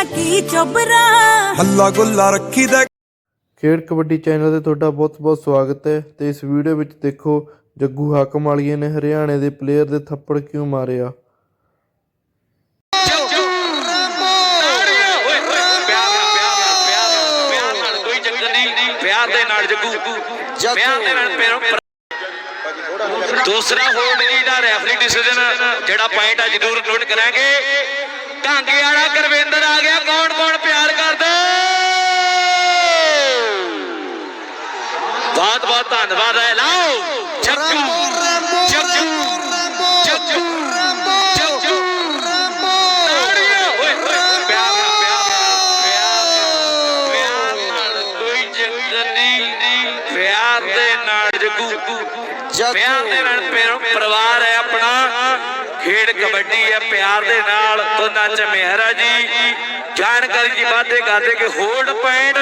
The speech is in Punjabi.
ਤੇਰਾ ਕੀ ਚੁੱਬਰਾ ਹੱਲਾ ਗੁੱਲਾ ਰੱਖੀ ਦਾ ਖੇਡ ਕਬੱਡੀ ਚੈਨਲ ਤੇ ਤੁਹਾਡਾ ਬਹੁਤ-ਬਹੁਤ ਸਵਾਗਤ ਹੈ ਤੇ ਇਸ ਵੀਡੀਓ ਵਿੱਚ ਦੇਖੋ ਜੱਗੂ ਹਾਕਮ ਵਾਲੀਏ ਨੇ ਹਰਿਆਣੇ ਦੇ ਪਲੇਅਰ ਦੇ ਥੱਪੜ ਕਿਉਂ ਮਾਰਿਆ? ਪਿਆਰ ਦੇ ਨਾਲ ਜੱਗੂ ਪਿਆਰ ਦੇ ਨਾਲ ਦੂਸਰਾ ਹੋਲਡ ਜੀ ਦਾ ਰੈਫਰੀ ਡਿਸੀਜਨ ਜਿਹੜਾ ਪੁਆਇੰਟ ਆ ਜ਼ਰੂਰ ਨੋਟ ਕਰਾਂਗੇ। ਢਾਂਗੇ ਵਾਲਾ ਗੁਰਵਿੰਦਰ ਆ ਗਿਆ। ਕੌਣ ਕੌਣ ਪਿਆਰ ਕਰਦਾ? ਬਹੁਤ ਬਹੁਤ ਧੰਨਵਾਦ ਹੈ। ਲਾਓ ਜੱਗੂ ਜੱਗੂ ਪਿਆਰ ਦੇ ਨਾਲ ਜੱਗੂ। ਦੇ ਨਾਲ ਪਿਆਰ ਪਰਿਵਾਰ ਹੈ ਆਪਣਾ। ਖੇਡ ਕਬੱਡੀ ਹੈ, ਪਿਆਰ ਦੇ ਨਾਲ, ਦੋਨਾਂ ਚ ਮਿਹਰਾ ਜੀ। ਜਾਣਕਾਰੀ ਜੀ, ਵਾਧੇ ਕਰਦੇ ਕਿ ਹੋਲਡ ਪੁਆਇੰਟ